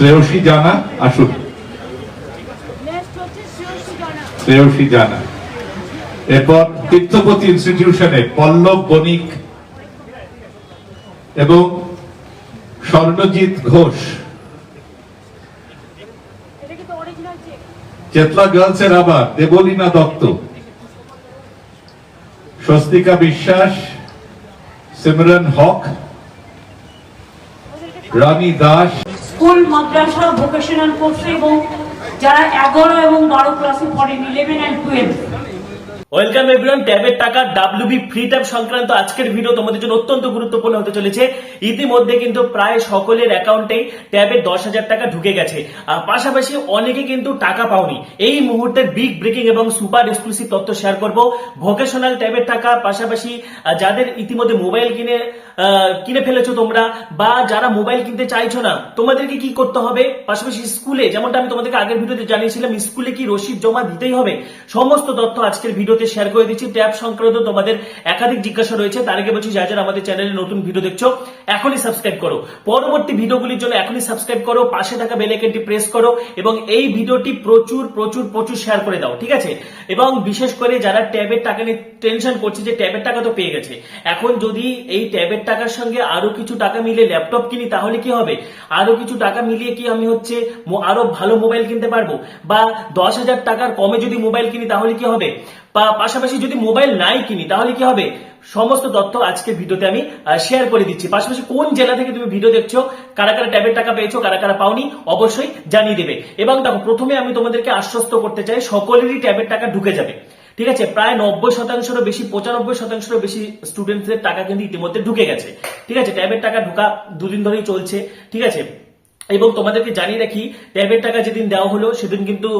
শ্রেয়সী জানা, আসুন। শ্রেয়সী জানা। এরপর তীর্থপতি ইনস্টিটিউশনে পল্লব বণিক এবং স্বর্ণজিৎ ঘোষ। চেতলা গার্লসের আবার, দেবলীনা দত্ত। স্বস্তিকা বিশ্বাস, সিমরন হক, রানী দাস স্কুল, মাদ্রাসা ভোকেশনাল কোর্স এবং যারা এগারো এবং বারো ক্লাসে পড়েন eleven and twelve welcome everyone ট্যাবের টাকা ডাব্লিউবি ফ্রি ট্যাব সংক্রান্ত আজকের ভিডিও তোমাদের জন্য অত্যন্ত গুরুত্বপূর্ণ হতে চলেছে। ইতিমধ্যে কিন্তু প্রায় সকলের অ্যাকাউন্টেই ট্যাবের দশ হাজার টাকা ঢুকে গেছে। আর পাশাপাশি অনেকে কিন্তু টাকা পাওনি। এই মুহূর্তের বিগ ব্রেকিং এবং সুপার এক্সক্লুসিভ তথ্য শেয়ার করব। ভোকেশনাল ট্যাবের টাকা, পাশাপাশি যাদের ইতিমধ্যে মোবাইল কিনে কিনে ফেলেছো তোমরা? বা যারা মোবাইল কিনতে চাইছো না, তোমাদেরকে কি করতে হবে? পাশাপাশি স্কুলে, যেমনটা আমি তোমাদেরকে আগের ভিডিওতে জানিয়েছিলাম, স্কুলে কি রসিদ জমা দিতেই হবে? সমস্ত তথ্য আজকের ভিডিওতে শেয়ার করে দিচ্ছি। ট্যাব সংক্রান্ত তোমাদের একাধিক জিজ্ঞাসা রয়েছে। তার আগে বলছি যা যারা আমাদের চ্যানেলে নতুন ভিডিও দেখছ, এখনই সাবস্ক্রাইব করো। পরবর্তী ভিডিওগুলির জন্য এখনই সাবস্ক্রাইব করো, পাশে থাকা বেল আইকনটি প্রেস করো এবং এই ভিডিওটি প্রচুর প্রচুর প্রচুর শেয়ার করে দাও, ঠিক আছে? এবং বিশেষ করে যারা ট্যাবের টাকা নিয়ে টেনশন করছে, যে ট্যাবের টাকা তো পেয়ে গেছে। এখন যদি এই ট্যাবের টাকার সঙ্গে আরও কিছু টাকা মিলিয়ে ল্যাপটপ কিনি, তাহলে কি হবে? আরও কিছু টাকা মিলিয়ে কি আমি হচ্ছে আরও ভালো মোবাইল কিনতে পারব? বা দশ হাজার টাকার কমে যদি মোবাইল কিনি, তাহলে কি হবে? পা- পাশাপাশি যদি মোবাইল নাই কিনি, তাহলে কি হবে? সমস্ত তথ্য আজকে ভিডিওতে আমি শেয়ার করে দিচ্ছি। পাশাপাশি কোন জেলা থেকে তুমি ভিডিও দেখছ, কারা কারা ট্যাবের টাকা পেয়েছ, কারা কারা পাওনি, অবশ্যই জানিয়ে দেবে। এবং দেখো, প্রথমে আমি তোমাদেরকে আশ্বস্ত করতে চাই, সকলেরই ট্যাবের টাকা ঢুকে যাবে। ঠিক আছে, প্রায় নব্বই শতাংশেরও বেশি, পঁচানব্বই শতাংশেরও বেশি স্টুডেন্টদের টাকা কিন্তু ইতিমধ্যে ঢুকে গেছে। ঠিক আছে ট্যাবের টাকা ঢোকা দুদিন ধরেই চলছে, ঠিক আছে? এবং তোমাদেরকে জানিয়ে রাখি ট্যাবের টাকা যেদিন দেওয়া হলো, সেদিন কিন্তু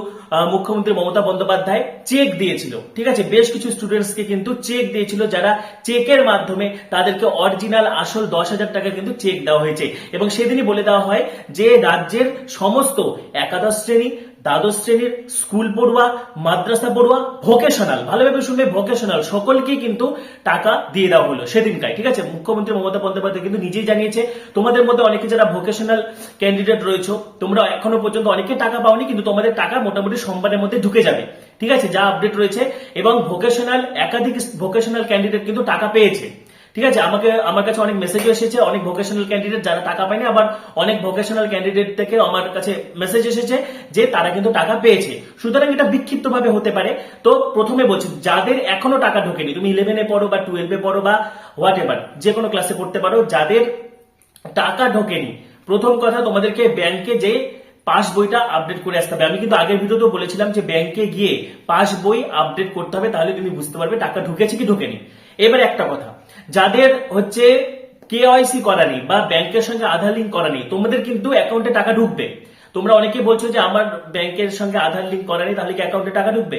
মুখ্যমন্ত্রী মমতা বন্দ্যোপাধ্যায় চেক দিয়েছিল। ঠিক আছে, বেশ কিছু স্টুডেন্টসকে কিন্তু চেক দিয়েছিল যারা চেকের মাধ্যমে তাদেরকে অরিজিনাল আসল দশ হাজার টাকা কিন্তু চেক দেওয়া হয়েছে। এবং সেদিনই বলে দেওয়া হয় যে, রাজ্যের সমস্ত একাদশ শ্রেণি দ্বাদশ শ্রেণির স্কুল পড়ুয়া, মাদ্রাসা পড়ুয়া ভোকেশনাল ভালোভাবে শুনবে ভোকেশনাল সকলকে কিন্তু টাকা দিয়ে দেওয়া হলো সেদিনটাই ঠিক আছে? মুখ্যমন্ত্রী মমতা বন্দ্যোপাধ্যায় কিন্তু নিজেই জানিয়েছে, তোমাদের মধ্যে অনেকে যারা ভোকেশনাল ক্যান্ডিডেট রয়েছে, তোমরা এখনও পর্যন্ত অনেকে টাকা পাওনি, কিন্তু তোমাদের টাকা মোটামুটি সোমবারের মধ্যে ঢুকে যাবে। ঠিক আছে? যা আপডেট রয়েছে, এবং ভোকেশনাল একাধিক ভোকেশনাল ক্যান্ডিডেট কিন্তু টাকা পেয়েছে। ঠিক আছে, আমাকে, আমার কাছে অনেক মেসেজ এসেছে, অনেক ভোকেশনাল ক্যান্ডিডেট যারা টাকা পায়নি, আবার অনেক ভোকেশনাল ক্যান্ডিডেট থেকে আমার কাছে মেসেজ এসেছে যে তারা কিন্তু টাকা পেয়েছে। সুতরাং এটা বিক্ষিপ্ত ভাবে হতে পারে। তো প্রথমে বলছি, যাদের এখনও টাকা ঢোকেনি, তুমি ইলেভেনে পড়ো বা টুয়েলভে পড়ো বা হোয়াট এভার যে কোনো ক্লাসে পড়তে পারো, যাদের টাকা ঢোকেনি, প্রথম কথা তোমাদেরকে ব্যাংকে যে পাস বইটা আপডেট করে আসতে হবে। আমি কিন্তু আগের ভিডিওতেও বলেছিলাম যে ব্যাংকে গিয়ে পাস বই আপডেট করতে হবে, তাহলে তুমি বুঝতে পারবে টাকা ঢুকেছে কি ঢোকেনি। এবার একটা কথা যাদের হচ্ছে কেওয়াইসি করা নেই বা ব্যাংকের সঙ্গে আধার লিঙ্ক করা নেই তোমাদের কিন্তু অ্যাকাউন্টে টাকা ঢুকবে। তোমরা অনেকে বলছো যে আমার ব্যাংকের সঙ্গে আধার লিঙ্ক করা নেই তাহলে কি অ্যাকাউন্টে টাকা ঢুকবে?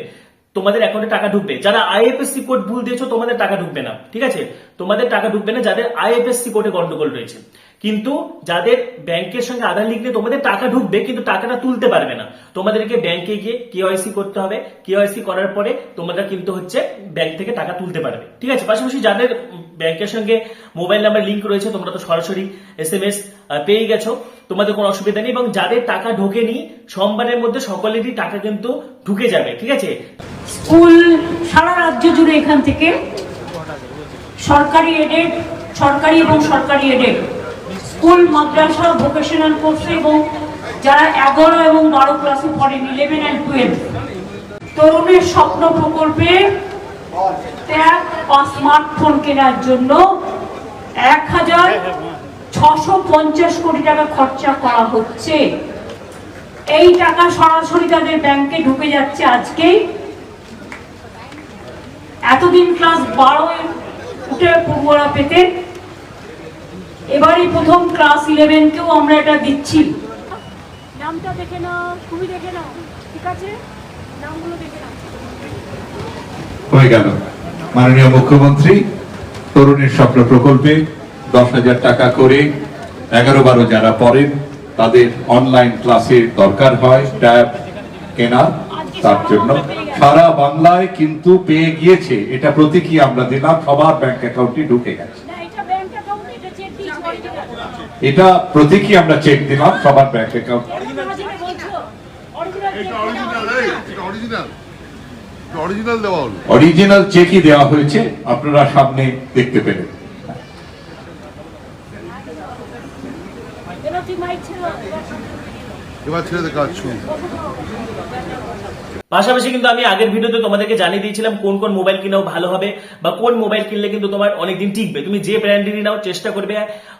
তোমাদের অ্যাকাউন্টে টাকা ঢুকবে। যারা আইএফএসসি কোড ভুল দিয়েছ, তোমাদের টাকা ঢুকবে না, ঠিক আছে? তোমাদের টাকা ঢুকবে না, যাদের আইএফএসসি কোডে গন্ডগোল রয়েছে। কিন্তু যাদের ব্যাংকের সঙ্গে আধার নেই, তোমাদের টাকা ঢুকবে, কিন্তু টাকাটা তুলতে পারবে না। তোমাদেরকে ব্যাংকে গিয়ে কেওয়াইসি করতে হবে। কেওয়াইসি করার পরে তোমরা কিন্তু হচ্ছে ব্যাংক থেকে টাকা তুলতে পারবে। ঠিক আছে? পাশাপাশি যাদের ব্যাংকের সঙ্গে মোবাইল নাম্বার লিঙ্ক রয়েছে, তোমরা তো সরাসরি এস এম এস পেয়ে গেছো। তোমাদের কোনো অসুবিধা নেই এবং যাদের টাকা ঢোকেনি, সোমবারের মধ্যে সকলেরই টাকা কিন্তু ঢুকে যাবে। ঠিক আছে? স্কুল সারা রাজ্য জুড়ে এখান থেকে সরকারি এডেড সরকারি এবং সরকারি এডেড স্কুল মাদ্রাসা ভোকেশনাল কোর্স এবং যারা এগারো এবং বারো ক্লাসে পড়েন ইলেভেন অ্যান্ড টুয়েলভ তরুণের স্বপ্ন প্রকল্পে ট্যাব বা স্মার্টফোন কেনার জন্য এক হাজার ছশো পঞ্চাশ কোটি টাকা খরচা করা হচ্ছে। এই টাকা সরাসরি তাদের ব্যাংকে ঢুকে যাচ্ছে আজকেই এতদিন ক্লাস বারোয় উঠে পড়ুয়ারা পেতেন। এবারই প্রথম ক্লাস ইলেভেনকেও আমরা এটা দিচ্ছি। নামটা দেখে নাও খুবই দেখে নাও। ঠিক আছে? নামগুলো দেখে নাও। হয়ে গেল। মাননীয় মুখ্যমন্ত্রী তরুণের স্বপ্ন প্রকল্পে দশ হাজার টাকা করে এগারো বারো যারা পড়েন তাদের অনলাইন ক্লাসে দরকার হয় ট্যাব কেনা তার জন্য। সারা বাংলায় কিন্তু পেয়ে গিয়েছে। এটা প্রতীকী আমরা দিলাম সবার ব্যাংক অ্যাকাউন্টে ঢুকে গেছে। এটা ব্যাংক অ্যাকাউন্ট এটা চেক দিয়েছি original। এটা প্রতীকী আমরা চেক দিলাম সবার ব্যাংক অ্যাকাউন্ট অরিজিনাল এটা অরিজিনাল এই এটা অরিজিনাল অরিজিনাল দেওয়া হলো। অরিজিনাল চেকই দেওয়া হয়েছে আপনারা সামনে দেখতে পেলেন। এবার ছেলেদের কাজ শুরু পাশাপাশি কিন্তু আমি আগের ভিডিওতে তোমাদেরকে জানিয়ে দিয়েছিলাম কোন কোন মোবাইল কিনাও ভালো হবে বা কোন মোবাইল কিনলে কিন্তু তোমার অনেকদিন টিকবে। তুমি যে ব্র্যান্ডেরই নাও, চেষ্টা করবে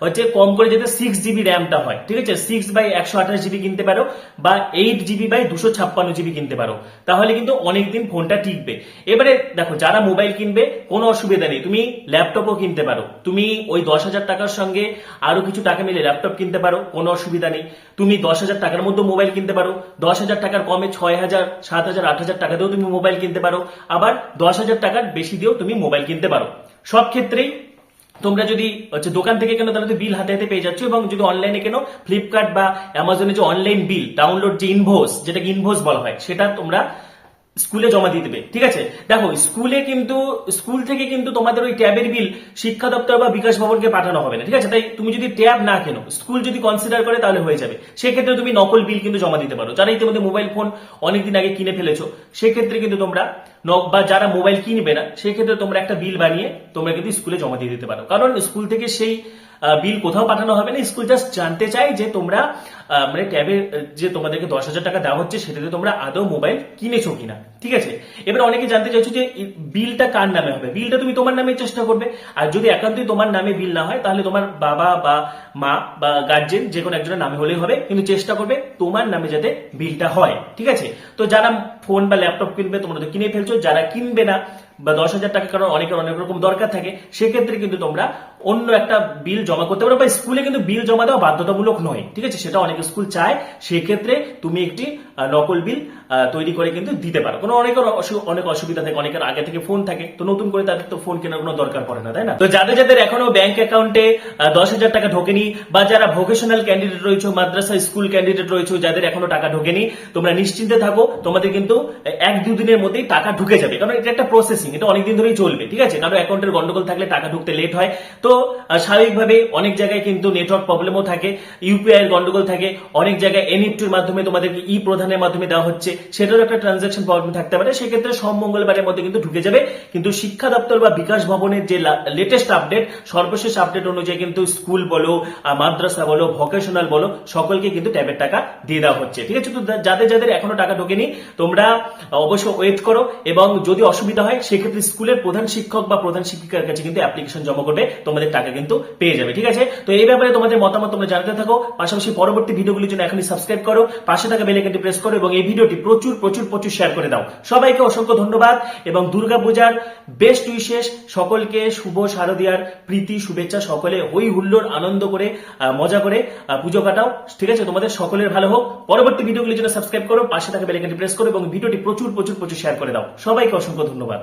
হচ্ছে কম করে যাতে সিক্স জিবি র্যামটা হয়, ঠিক আছে? সিক্স বাই একশো আঠাশ জিবি কিনতে পারো বা এইট জিবি বাই দুশো ছাপ্পান্ন জিবি কিনতে পারো। তাহলে কিন্তু অনেকদিন ফোনটা টিকবে। এবারে দেখো, যারা মোবাইল কিনবে, কোনো অসুবিধা নেই। তুমি ল্যাপটপও কিনতে পারো। তুমি ওই দশ হাজার টাকার সঙ্গে আরও কিছু টাকা মিলে ল্যাপটপ কিনতে পারো, কোনো অসুবিধা নেই। তুমি দশ হাজার টাকার মধ্যে মোবাইল কিনতে পারো। দশ হাজার টাকার কমে ছয় হাজার, সাত হাজার, আট হাজার টাকা দিয়েও তুমি মোবাইল কিনতে পারো। আবার দশ হাজার টাকার বেশি দিয়েও তুমি মোবাইল কিনতে পারো। সব ক্ষেত্রেই তোমরা যদি হচ্ছে দোকান থেকে কেন, তাহলে বিল হাতে হাতে পেয়ে যাচ্ছ এবং যদি অনলাইনে কেন ফ্লিপকার্ট বা অ্যামাজনে যে অনলাইন বিল ডাউনলোড যে ইনভোস যেটাকে ইনভোস বলা হয়, সেটা তোমরা স্কুলে জমা দিয়ে দেবে, ঠিক আছে? দেখো, স্কুলে কিন্তু, স্কুল থেকে কিন্তু তোমাদের ওই ট্যাবের বিল শিক্ষা দপ্তর বা বিকাশ ভবনকে পাঠানো হবে না, ঠিক আছে? তাই তুমি যদি ট্যাব না কেনো, স্কুল যদি কনসিডার করে তাহলে হয়ে যাবে। সেক্ষেত্রে তুমি নকল বিল কিন্তু জমা দিতে পারো। যারা ইতিমধ্যে মোবাইল ফোন অনেকদিন আগে কিনে ফেলেছো, সেক্ষেত্রে কিন্তু তোমরা বা যারা মোবাইল কিনবে না, সেক্ষেত্রে তোমরা একটা বিল বানিয়ে তোমরা কিন্তু স্কুলে জমা দিয়ে দিতে পারো। কারণ স্কুল থেকে সেই বিল কোথাও পাঠানো হবে না। স্কুল জাস্ট জানতে চাই যে তোমরা মানে ট্যাবে যে তোমাদেরকে দশ হাজার টাকা দেওয়া হচ্ছে, সেটাতে তোমরা আদৌ মোবাইল কিনেছো কিনা। ঠিক আছে? এবার অনেকে জানতে চাইছো যে বিলটা কার নামে হবে? বিলটা তুমি তোমার নামে চেষ্টা করবে। আর যদি একান্তই তোমার নামে বিল না হয়, তাহলে তোমার বাবা বা মা বা গার্জেন যে কোনো একজনের নামে হলেই হবে। কিন্তু চেষ্টা করবে তোমার নামে যাতে বিলটা হয়। ঠিক আছে? তো যারা ফোন বা ল্যাপটপ কিনবে, তোমরা তো কিনে ফেলছো। যারা কিনবে না বা দশ হাজার টাকা, কারণ অনেকের অনেক রকম দরকার থাকে, সেক্ষেত্রে কিন্তু তোমরা অন্য একটা বিল জমা করতে পারো, বা স্কুলে কিন্তু বিল জমা দেওয়া বাধ্যতামূলক নয়, ঠিক আছে? সেটা অনেক স্কুল চায়, সেক্ষেত্রে তুমি একটি নকল বিল তৈরি করে কিন্তু দিতে পারো। কোনো অনেকের অনেক অসুবিধা থাকে, অনেকের আগে থেকে ফোন থাকে, তো নতুন করে তাদের তো ফোন কেনার কোনো দরকার পড়ে না, তাই না? তো যাদের যাদের এখনও ব্যাংক অ্যাকাউন্টে দশ হাজার টাকা ঢোকেনি, বা যারা ভোকেশনাল ক্যান্ডিডেট রয়েছে, মাদ্রাসা স্কুল ক্যান্ডিডেট রয়েছে, যাদের এখনও টাকা ঢোকেনি, তোমরা নিশ্চিন্তে থাকো, তোমাদের কিন্তু এক দুদিনের মধ্যেই টাকা ঢুকে যাবে। কারণ এটা একটা প্রসেসিং এটা অনেকদিন ধরেই চলবে, ঠিক আছে? কারণ অ্যাকাউন্টের গন্ডগোল থাকলে টাকা ঢুকতে লেট হয়, তো স্বাভাবিকভাবে অনেক জায়গায় কিন্তু নেটওয়ার্ক প্রবলেমও থাকে ইউপিআই এর গন্ডগোল থাকে, অনেক জায়গায় এনইফটির মাধ্যমে তোমাদেরকে ই প্রধানের মাধ্যমে দেওয়া হচ্ছে, সেটারও একটা ট্রানজাকশন প্রবলেম থাকতে পারে, সেক্ষেত্রে সব মঙ্গলবারের মধ্যে কিন্তু ঢুকে যাবে, কিন্তু শিক্ষা দপ্তর বা বিকাশ ভবনের যে লেটেস্ট আপডেট সর্বশেষ আপডেট অনুযায়ী কিন্তু স্কুল বলো মাদ্রাসা বলো ভোকেশনাল বলো, সকলকে কিন্তু ট্যাবের টাকা দিয়ে দেওয়া হচ্ছে, ঠিক আছে? তো যাদের যাদের এখনও টাকা ঢোকেনি, তোমরা অবশ্য ওয়েট করো, এবং যদি অসুবিধা হয়, সেক্ষেত্রে স্কুলের প্রধান শিক্ষক বা প্রধান শিক্ষিকার কাছে কিন্তু অ্যাপ্লিকেশন জমা করবে তোমাদের টাকা কিন্তু পেয়ে যাবে, ঠিক আছে? তো এই ব্যাপারে তোমাদের মতামত তোমরা জানতে থাকো। পাশাপাশি পরবর্তী ভিডিওগুলির জন্য এখনই সাবস্ক্রাইব করো, পাশে থাকা বেলাইকনটি প্রেস করো এবং এই ভিডিওটি প্রচুর প্রচুর প্রচুর শেয়ার করে দাও। সবাইকে অসংখ্য ধন্যবাদ এবং দুর্গাপূজার বেস্ট উইশেষ সকলকে শুভ শারদিয়ার প্রীতি, শুভেচ্ছা, সকলে হই হুল্লোড়, আনন্দ করে মজা করে পুজো কাটাও। ঠিক আছে? তোমাদের সকলের ভালো হোক। পরবর্তী ভিডিওগুলির জন্য সাবস্ক্রাইব করো, পাশে থাকা বেলাইকনটি প্রেস করো এবং ভিডিওটি প্রচুর প্রচুর প্রচুর শেয়ার করে দাও। সবাইকে অসংখ্য ধন্যবাদ।